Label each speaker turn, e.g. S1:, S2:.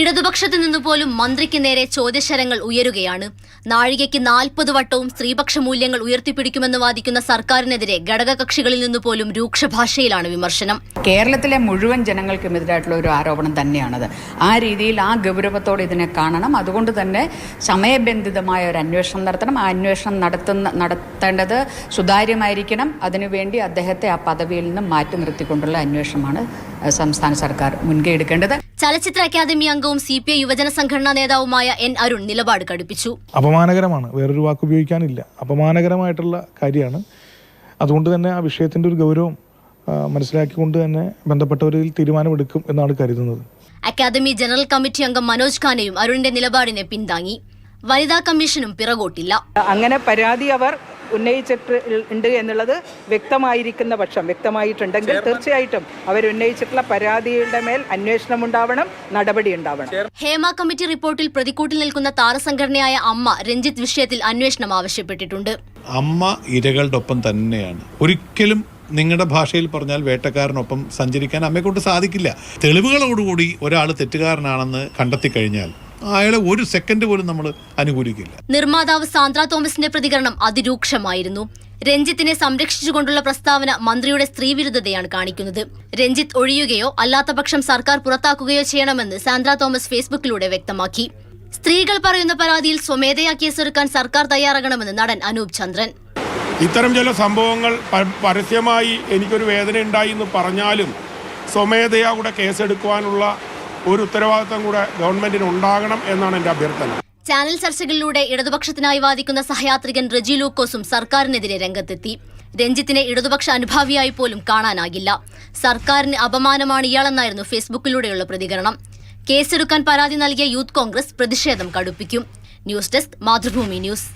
S1: ഇടതുപക്ഷത്തു നിന്നു പോലും മന്ത്രിക്ക് നേരെ ചോദ്യശരങ്ങൾ ഉയരുകയാണ്. നാഴികയ്ക്ക് നാൽപ്പത് വട്ടവും സ്ത്രീപക്ഷ മൂല്യങ്ങൾ ഉയർത്തിപ്പിടിക്കുമെന്ന് വാദിക്കുന്ന സർക്കാരിനെതിരെ ഘടകകക്ഷികളിൽ നിന്നു പോലും രൂക്ഷ ഭാഷയിലാണ് വിമർശനം.
S2: കേരളത്തിലെ മുഴുവൻ ജനങ്ങൾക്കും എതിരായിട്ടുള്ള ഒരു ആരോപണം തന്നെയാണത്. ആ രീതിയിൽ ആ ഗൗരവത്തോടെ ഇതിനെ കാണണം. അതുകൊണ്ട് തന്നെ സമയബന്ധിതമായ ഒരു അന്വേഷണം നടത്തണം. ആ അന്വേഷണം നടത്തുന്ന നടത്തേണ്ടത് സുതാര്യമായിരിക്കണം. അതിനുവേണ്ടി അദ്ദേഹത്തെ ആ പദവിയിൽ നിന്ന് മാറ്റി നിർത്തിക്കൊണ്ടുള്ള അന്വേഷണമാണ് സംസ്ഥാന സർക്കാർ മുൻകൈ എടുക്കേണ്ടത്.
S1: ചലച്ചിത്ര അക്കാദമി അംഗവും സി പി ഐ യുവജന സംഘടനാ നേതാവുമായ എൻ അരുൺ നിലപാട് കടുപ്പിച്ചു.
S3: അപമാനകരമാണ്. വേറൊരു വാക്ക് ഉപയോഗിക്കാനില്ല. അപമാനകരമായിട്ടുള്ള കാര്യമാണ്. അതുകൊണ്ട് തന്നെ ആ വിഷയത്തിന്റെ ഒരു ഗൗരവം മനസ്സിലാക്കിക്കൊണ്ട് തന്നെ ബന്ധപ്പെട്ടവരിൽ തീരുമാനമെടുക്കും എന്നാണ് കരുതുന്നത്.
S1: അക്കാദമി ജനറൽ കമ്മിറ്റി അംഗം മനോജ് ഖാനയും അരുണിന്റെ നിലപാടിനെ പിന്താങ്ങി. വനിതാ കമ്മീഷനും പിറകോട്ടില്ല.
S4: അങ്ങനെ പരാതി അവർ ഉന്നയിച്ചിട്ട് ഉണ്ട് എന്നുള്ളത് വ്യക്തമായിരിക്കുന്ന പക്ഷം വ്യക്തമായിട്ടുണ്ടെങ്കിൽ തീർച്ചയായിട്ടും അവർ ഉന്നയിച്ചിട്ടുള്ള പരാതിയുടെ മേൽ അന്വേഷണം ഉണ്ടാവണം നടപടി ഉണ്ടാവണം.
S1: ഹേമ കമ്മിറ്റി റിപ്പോർട്ടിൽ പ്രതിക്കൂട്ടിൽ നിൽക്കുന്ന താരസംഘടനയായ അമ്മ രഞ്ജിത്ത് വിഷയത്തിൽ അന്വേഷണം ആവശ്യപ്പെട്ടിട്ടുണ്ട്.
S5: അമ്മ ഇരകളുടെ ഒപ്പം തന്നെയാണ്. ഒരിക്കലും നിങ്ങളുടെ ഭാഷയിൽ പറഞ്ഞാൽ വേട്ടക്കാരനൊപ്പം സഞ്ചരിക്കാൻ അമ്മയെക്കൊണ്ട് സാധിക്കില്ല. തെളിവുകളോടുകൂടി ഒരാൾ തെറ്റുകാരനാണെന്ന് കണ്ടെത്തി കഴിഞ്ഞാൽ അയാളെ ഒരു സെക്കൻഡ് പോലും നമ്മൾ അനുകൂലിക്കില്ല.
S1: നിർമ്മാതാവ് സാന്ദ്ര തോമസിന്റെ പ്രതികരണം അതിരൂക്ഷമായിരുന്നു. രഞ്ജിത്തിനെ സംരക്ഷിച്ചുകൊണ്ടുള്ള പ്രസ്താവന മന്ത്രിയുടെ സ്ത്രീവിരുദ്ധതയാണ് കാണിക്കുന്നത്. രഞ്ജിത്ത് ഒഴിയുകയോ അല്ലാത്തപക്ഷം സർക്കാർ പുറത്താക്കുകയോ ചെയ്യണമെന്ന് സാന്ദ്ര തോമസ് ഫേസ്ബുക്കിലൂടെ വ്യക്തമാക്കി. സ്ത്രീകൾ പറയുന്ന പരാതിയിൽ സ്വമേധയാ കേസെടുക്കാൻ സർക്കാർ തയ്യാറാകണമെന്ന് നടൻ അനൂപ് ചന്ദ്രൻ.
S6: ഇത്തരം ചില സംഭവങ്ങൾ പരസ്യമായി എനിക്കൊരു വേദന ഉണ്ടായി എന്ന് പറഞ്ഞാലും സ്വമേധയാ കൂടെ കേസെടുക്കുവാനുള്ള ഒരു ഉത്തരവാദിത്തം കൂടെ ഗവൺമെന്റിന് ഉണ്ടാകണം എന്നാണ് എന്റെ അഭ്യർത്ഥന.
S1: ചാനൽ ചർച്ചകളിലൂടെ ഇടതുപക്ഷത്തിനായി വാദിക്കുന്ന സഹയാത്രികൻ റെജി ലൂക്കോസും സർക്കാരിനെതിരെ രംഗത്തെത്തി. രഞ്ജിത്തിനെ ഇടതുപക്ഷ അനുഭാവിയായി പോലും കാണാനാകില്ല. സർക്കാരിന് അപമാനമാണ് ഇയാളെന്നായിരുന്നു ഫേസ്ബുക്കിലൂടെയുള്ള പ്രതികരണം. കേസെടുക്കാൻ പരാതി നൽകിയ യൂത്ത് കോൺഗ്രസ് പ്രതിഷേധം കടുപ്പിക്കും. News desk Mathrubhumi news.